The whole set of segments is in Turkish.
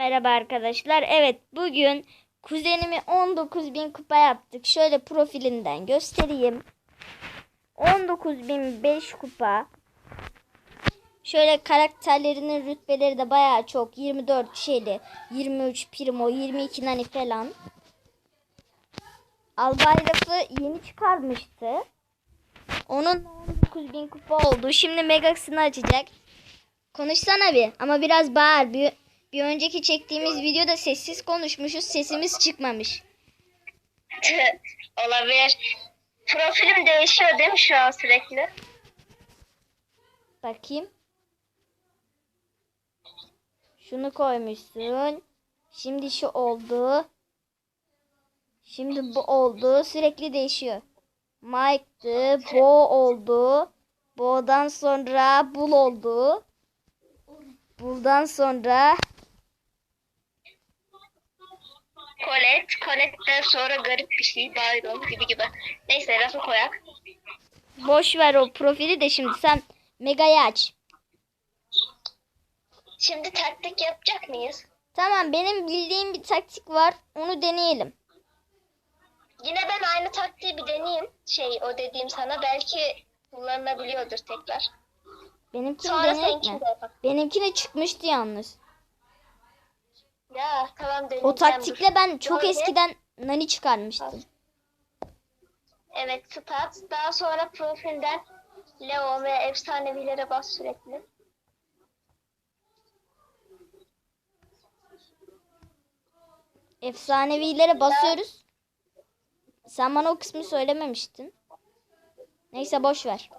Merhaba arkadaşlar. Evet bugün kuzenimi 19.000 kupa yaptık. Şöyle profilinden göstereyim. 19.005 kupa. Şöyle karakterlerinin rütbeleri de bayağı çok. 24 şeyli, 23 primo, 22 nani falan. Albay yeni çıkarmıştı. Onun 19.000 kupa oldu. Şimdi megasını açacak. Konuşsana bir ama biraz bağır. Bir, bir önceki çektiğimiz videoda sessiz konuşmuşuz. Sesimiz çıkmamış. Olabilir. Profilim değişiyor değil mi şu an sürekli? Bakayım. Şunu koymuşsun. Şimdi şu oldu. Şimdi bu oldu. Sürekli değişiyor. Mike'dı. Bo oldu. Bo'dan sonra Bul oldu. Bul'dan sonra Colette. Colette'den sonra garip bir şey. Byron gibi gibi. Neyse lafı koyak. boş ver o profili de şimdi sen Mega'yı aç. Şimdi taktik yapacak mıyız? Tamam benim bildiğim bir taktik var. Onu deneyelim. Yine ben aynı taktiği bir deneyeyim. Şey o dediğim sana belki kullanılabiliyordur tekrar. Benimkini Sonra seninkini mi? Benimkine çıkmıştı yalnız. Ya tamam deneyeceğim. O taktikle ben çok Böyle. eskiden nani çıkarmıştım. Evet stat. Daha sonra profilden Leo ve efsanevilere bas sürekli. Efsanevilere basıyoruz. Sen bana o kısmı söylememiştin. Neyse boş ver.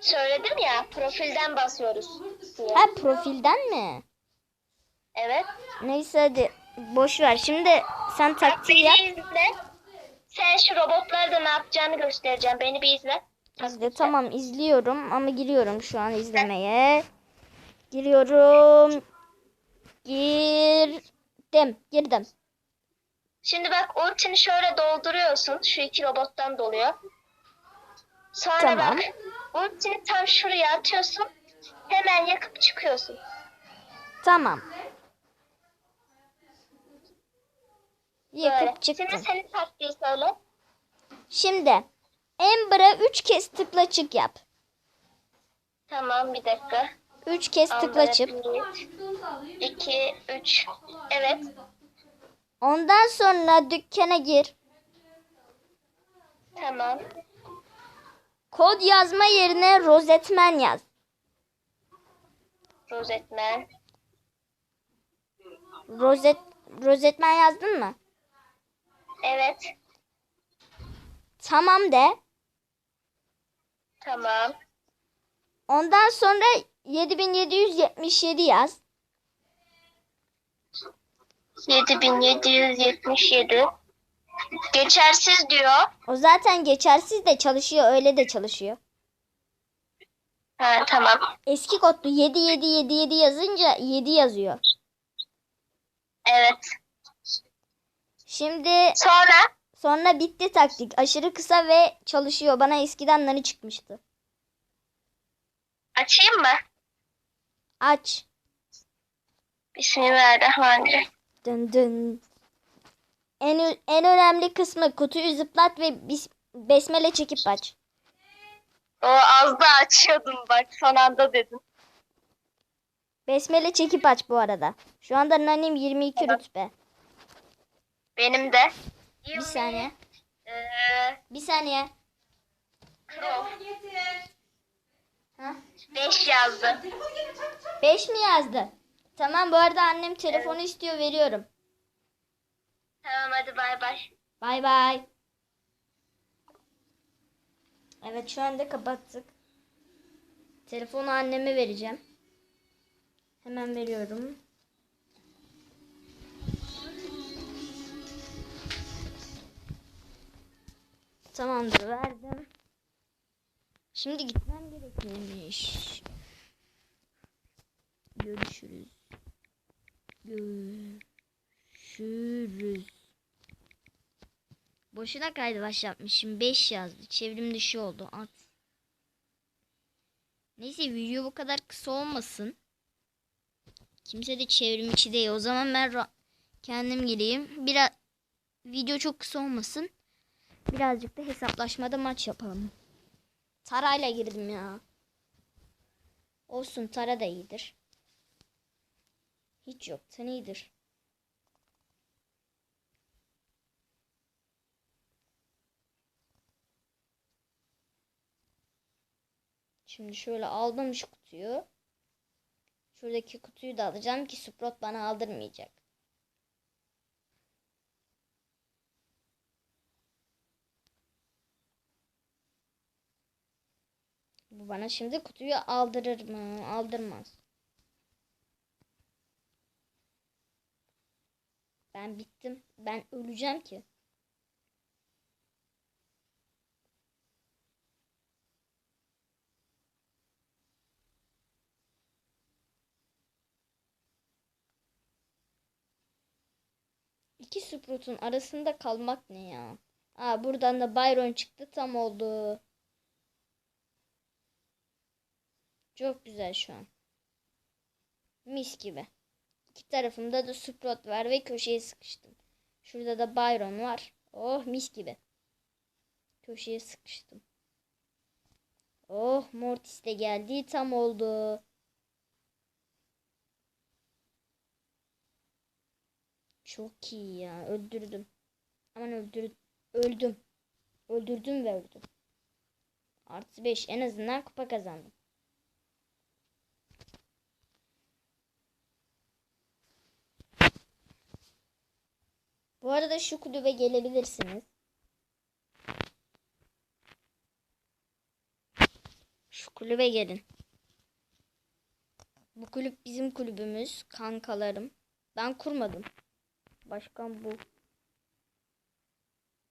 Söyledim ya profilden basıyoruz. diye. Ha profilden mi? Evet. Neyse hadi boş ver. Şimdi sen taktiği yap. Beni izle. Sen şu robotlarda ne yapacağını göstereceğim. Beni bir izle. İzle tamam izliyorum ama giriyorum şu an izlemeye. Giriyorum. Girdim. Girdim. Şimdi bak ultini şöyle dolduruyorsun. Şu iki robottan doluyor. Sonra Tamam. bak ultini tam şuraya atıyorsun. Hemen yakıp çıkıyorsun. Tamam. Böyle. Yakıp Şimdi çıktım. senin taktiği söyle. Şimdi Amber'a 3 kez tıkla çık yap. Tamam bir dakika. 3 kez tıkla çık. Bir, iki, üç. Evet. Ondan sonra dükkana gir. Tamam. Kod yazma yerine rozetmen yaz. Rozetman. Rozet rozetmen yazdın mı? Evet. Tamam de. Tamam. Ondan sonra 7777 yaz. 7777. Geçersiz diyor. O zaten geçersiz de çalışıyor, öyle de çalışıyor. Ha tamam. Eski kodlu 7777 yazınca 7 yazıyor. Evet. Şimdi Sonra sonra bitti taktik. Aşırı kısa ve çalışıyor. Bana eskiden nani çıkmıştı. açayım mı? Aç. Bismillahirrahmanirrahim. Dın dın. En, en önemli kısmı kutuyu zıplat ve bis- besmele çekip aç. O az da açıyordum bak son anda dedim. Besmele çekip aç bu arada. Şu anda nanim 22 Tamam. rütbe. Benim de. Bir saniye. Ee, Bir saniye. Crow. Ha? 5 yazdı. 5 mi yazdı? Tamam bu arada annem telefonu istiyor veriyorum. Tamam hadi bay bay. Bay bay. Evet şu anda kapattık. Telefonu anneme vereceğim. Hemen veriyorum. Tamamdır verdim. Şimdi gitmem gerekirmiş. Görüşürüz. Görüşürüz. Boşuna kaydı başlatmışım. 5 yazdı. Çevrim dışı oldu. At. Neyse video bu kadar kısa olmasın. Kimse de çevrim içi değil. O zaman ben kendim gireyim. Biraz video çok kısa olmasın. Birazcık da hesaplaşmada maç yapalım. Tarayla girdim ya. Olsun Tara da iyidir. Hiç yoktan iyidir. Şimdi şöyle aldım şu kutuyu. Şuradaki kutuyu da alacağım ki Sprout bana aldırmayacak. Bu bana şimdi kutuyu aldırır mı? Aldırmaz. Ben bittim. Ben öleceğim ki. İki Sprout'un arasında kalmak ne ya? Aa buradan da Byron çıktı tam oldu. Çok güzel şu an. Mis gibi. İki tarafımda da Sprout var ve köşeye sıkıştım. Şurada da Byron var. Oh mis gibi. Köşeye sıkıştım. Oh Mortis de geldi tam oldu. Çok iyi ya. Öldürdüm. Aman öldür öldüm. Öldürdüm ve öldüm. Artı 5 en azından kupa kazandım. Bu arada şu kulübe gelebilirsiniz. Şu kulübe gelin. Bu kulüp bizim kulübümüz. Kankalarım. Ben kurmadım. Başkan bu.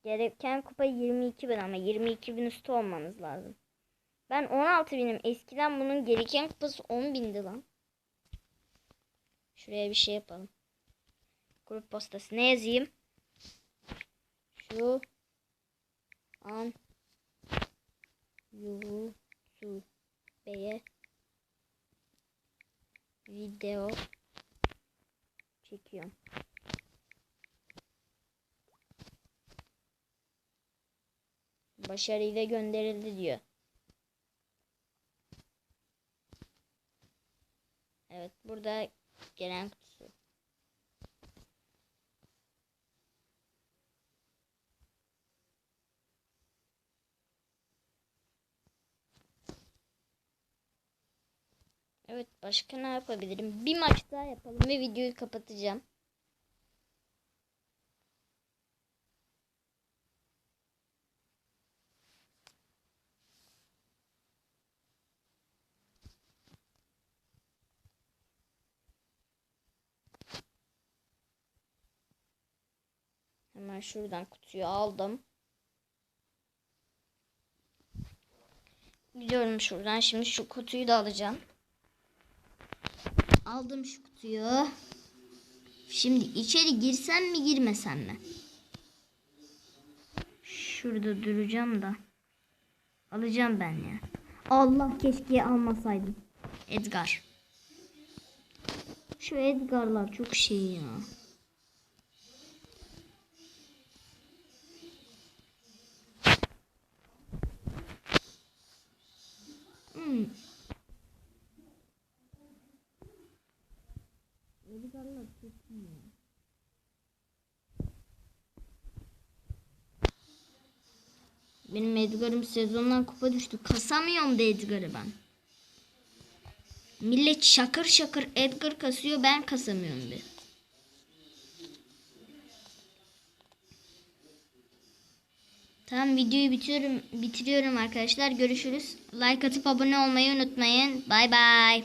Gereken kupa 22 bin ama 22 bin üstü olmanız lazım. Ben 16 binim. Eskiden bunun gereken kupası 10 bindi lan. Şuraya bir şey yapalım. Grup postası ne yazayım? Şu an YouTube'ye video çekiyorum. Başarıyla gönderildi diyor. Evet burada gelen kutusu. Evet başka ne yapabilirim? Bir maç daha yapalım ve videoyu kapatacağım. Hemen şuradan kutuyu aldım. Gidiyorum şuradan. Şimdi şu kutuyu da alacağım. Aldım şu kutuyu. Şimdi içeri girsem mi girmesem mi? Şurada duracağım da. Alacağım ben ya. Allah keşke almasaydım. Edgar. Şu Edgar'lar çok şey ya. Hmm. Edgar'lar çok iyi ya. Benim Edgar'ım sezondan kupa düştü. Kasamıyorum da Edgar'ı ben. Millet şakır şakır Edgar kasıyor ben kasamıyorum bir. Tamam videoyu bitiriyorum, bitiriyorum arkadaşlar. Görüşürüz. Like atıp abone olmayı unutmayın. Bay bay.